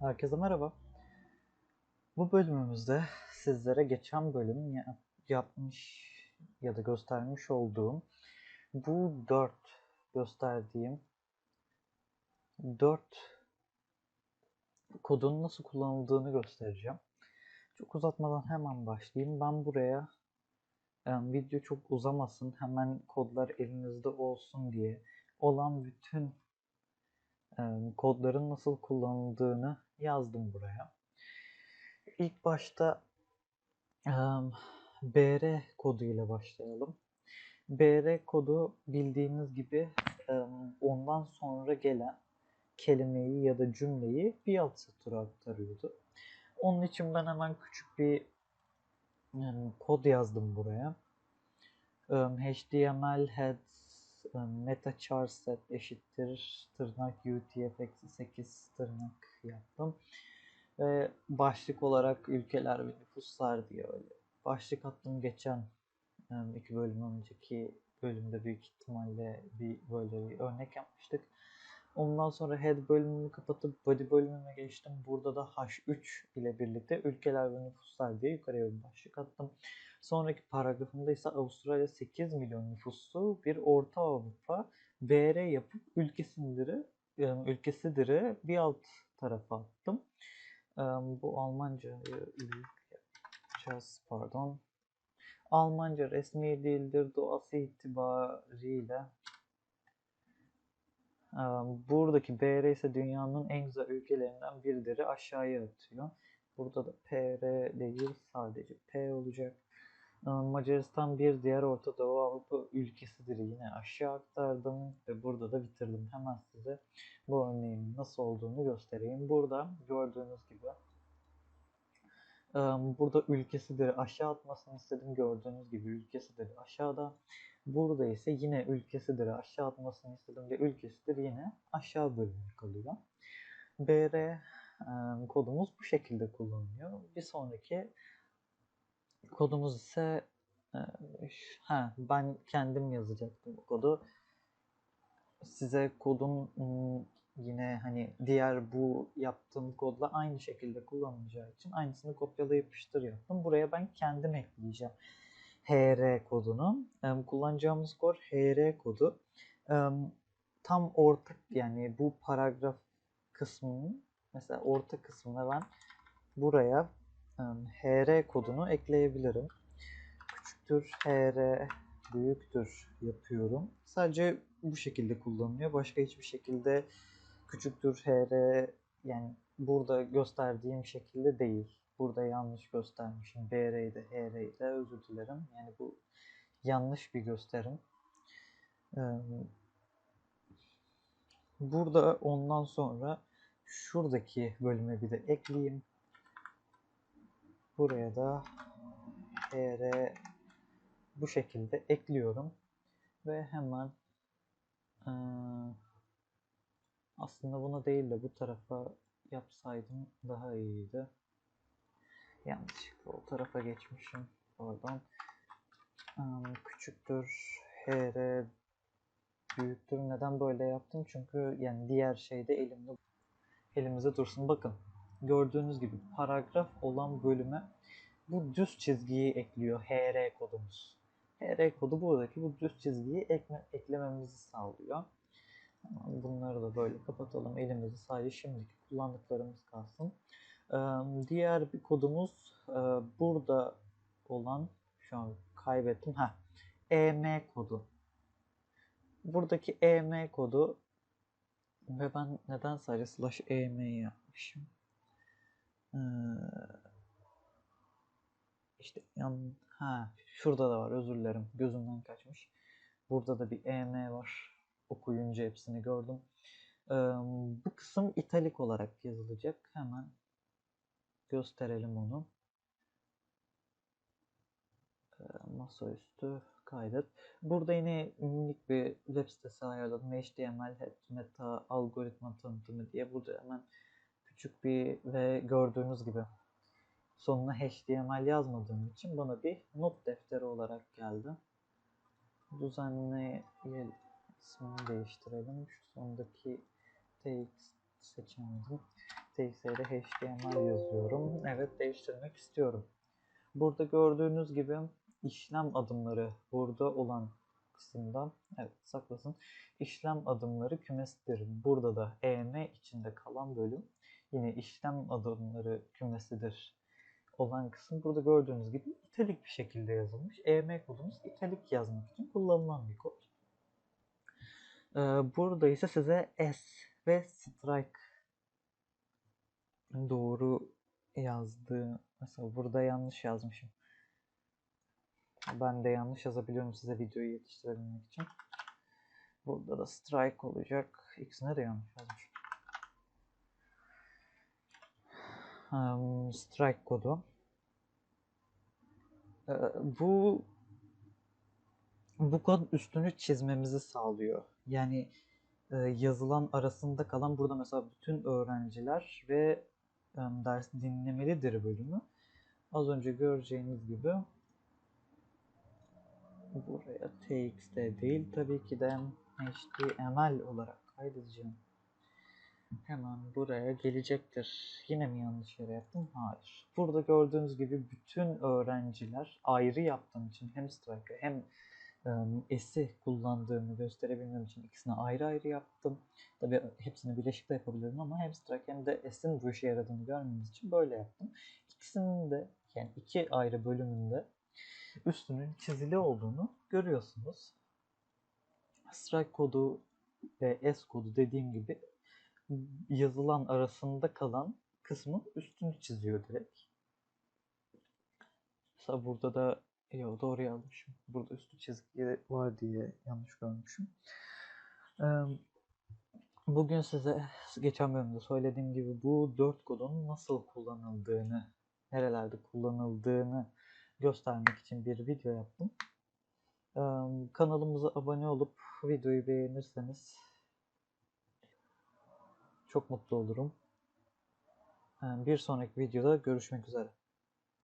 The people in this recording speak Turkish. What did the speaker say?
Herkese merhaba. Bu bölümümüzde sizlere geçen bölüm ya- yapmış ya da göstermiş olduğum bu dört gösterdiğim dört kodun nasıl kullanıldığını göstereceğim. Çok uzatmadan hemen başlayayım. Ben buraya e, video çok uzamasın, hemen kodlar elinizde olsun diye olan bütün kodların nasıl kullanıldığını yazdım buraya. İlk başta e, BR kodu ile başlayalım. BR kodu bildiğiniz gibi e, ondan sonra gelen kelimeyi ya da cümleyi bir alt satıra aktarıyordu. Onun için ben hemen küçük bir e, kod yazdım buraya. E, HTML head e, meta char set eşittir tırnak UTF-8 tırnak yaptım. Ve başlık olarak ülkeler ve nüfuslar diye öyle başlık attım geçen iki bölüm önceki bölümde büyük ihtimalle bir böyle bir örnek yapmıştık. Ondan sonra head bölümünü kapatıp body bölümüne geçtim. Burada da H3 ile birlikte ülkeler ve nüfuslar diye yukarıya bir başlık attım. Sonraki paragrafımda ise Avustralya 8 milyon nüfuslu bir Orta Avrupa BR yapıp ülkesindir'i ülkesidir'i bir alt tarafa attım. Bu Almanca yapacağız pardon. Almanca resmi dildir doğası itibariyle. Buradaki BR ise dünyanın en güzel ülkelerinden birileri aşağıya atıyor. Burada da PR değil sadece P olacak. Macaristan bir diğer Orta Doğu Avrupa ülkesidir yine aşağı aktardım ve burada da bitirdim. Hemen size bu örneğin nasıl olduğunu göstereyim. Burada gördüğünüz gibi ee, Burada ülkesidir aşağı atmasını istedim. Gördüğünüz gibi ülkesidir aşağıda. Burada ise yine ülkesidir aşağı atmasını istedim ve ülkesidir yine aşağı bölümü kalıyor. BR e, kodumuz bu şekilde kullanılıyor. Bir sonraki kodumuz ise e, ha, ben kendim yazacaktım bu kodu. Size kodun ım, yine hani diğer bu yaptığım kodla aynı şekilde kullanılacağı için aynısını kopyala yapıştır yaptım. Buraya ben kendim ekleyeceğim. HR kodunu. Em, kullanacağımız kod HR kodu. Em, tam orta yani bu paragraf kısmının mesela orta kısmına ben buraya HR kodunu ekleyebilirim. Küçüktür HR büyüktür yapıyorum. Sadece bu şekilde kullanılıyor. Başka hiçbir şekilde küçüktür HR yani burada gösterdiğim şekilde değil. Burada yanlış göstermişim. BR'yi de özür dilerim. Yani bu yanlış bir gösterim. Burada ondan sonra şuradaki bölüme bir de ekleyeyim. Buraya da HR bu şekilde ekliyorum. Ve hemen aslında bunu değil de bu tarafa yapsaydım daha iyiydi. Yanlışlıkla o tarafa geçmişim. Oradan Eee, küçüktür HR büyüktür. Neden böyle yaptım? Çünkü yani diğer şeyde elimde elimizde dursun. Bakın gördüğünüz gibi paragraf olan bölüme bu düz çizgiyi ekliyor HR kodumuz. HR kodu buradaki bu düz çizgiyi ekle, eklememizi sağlıyor. Bunları da böyle kapatalım. Elimizde sadece şimdiki kullandıklarımız kalsın. Diğer bir kodumuz burada olan şu an kaybettim. Ha, EM kodu. Buradaki EM kodu ve ben neden sadece slash EM yapmışım? Ee, işte yan ha şurada da var özür dilerim gözümden kaçmış. Burada da bir EM var. Okuyunca hepsini gördüm. Ee, bu kısım italik olarak yazılacak. Hemen gösterelim onu. Ee, masaüstü kaydet. Burada yine minik bir web sitesi ayarladım. HTML, meta, algoritma tanıtımı diye. Burada hemen küçük bir ve gördüğünüz gibi sonuna HTML yazmadığım için bana bir not defteri olarak geldi. Düzenle ismini değiştirelim. Şu sondaki TX seçemedim. STX ile HTML yazıyorum. Evet değiştirmek istiyorum. Burada gördüğünüz gibi işlem adımları burada olan kısımda evet saklasın. İşlem adımları kümesidir. Burada da EM içinde kalan bölüm yine işlem adımları kümesidir olan kısım burada gördüğünüz gibi italik bir şekilde yazılmış. EM kodumuz italik yazmak için kullanılan bir kod. Ee, burada ise size S ve strike doğru yazdığı mesela burada yanlış yazmışım. Ben de yanlış yazabiliyorum size videoyu yetiştirebilmek için. Burada da strike olacak. İkisine de yanlış yazmışım. Strike kodu. Bu bu kod üstünü çizmemizi sağlıyor. Yani yazılan arasında kalan burada mesela bütün öğrenciler ve ders dinlemelidir bölümü. Az önce göreceğiniz gibi buraya txt değil tabii ki de html olarak kaydedeceğim. Hemen buraya gelecektir. Yine mi yanlış yere yaptım? Hayır. Burada gördüğünüz gibi bütün öğrenciler ayrı yaptığım için hem strike hem e, S'i kullandığımı gösterebilmem için ikisini ayrı ayrı yaptım. Tabi hepsini birleşik de yapabilirim ama hem strike hem de S'in bu işe yaradığını görmemiz için böyle yaptım. İkisinin de yani iki ayrı bölümünde üstünün çizili olduğunu görüyorsunuz. Strike kodu ve S kodu dediğim gibi yazılan arasında kalan kısmın üstünü çiziyor direkt. Mesela burada da Yo doğru yazmışım. Burada üstü çizgi var diye yanlış görmüşüm. Bugün size geçen bölümde söylediğim gibi bu dört kodun nasıl kullanıldığını, nerelerde kullanıldığını göstermek için bir video yaptım. Kanalımıza abone olup videoyu beğenirseniz çok mutlu olurum. Bir sonraki videoda görüşmek üzere.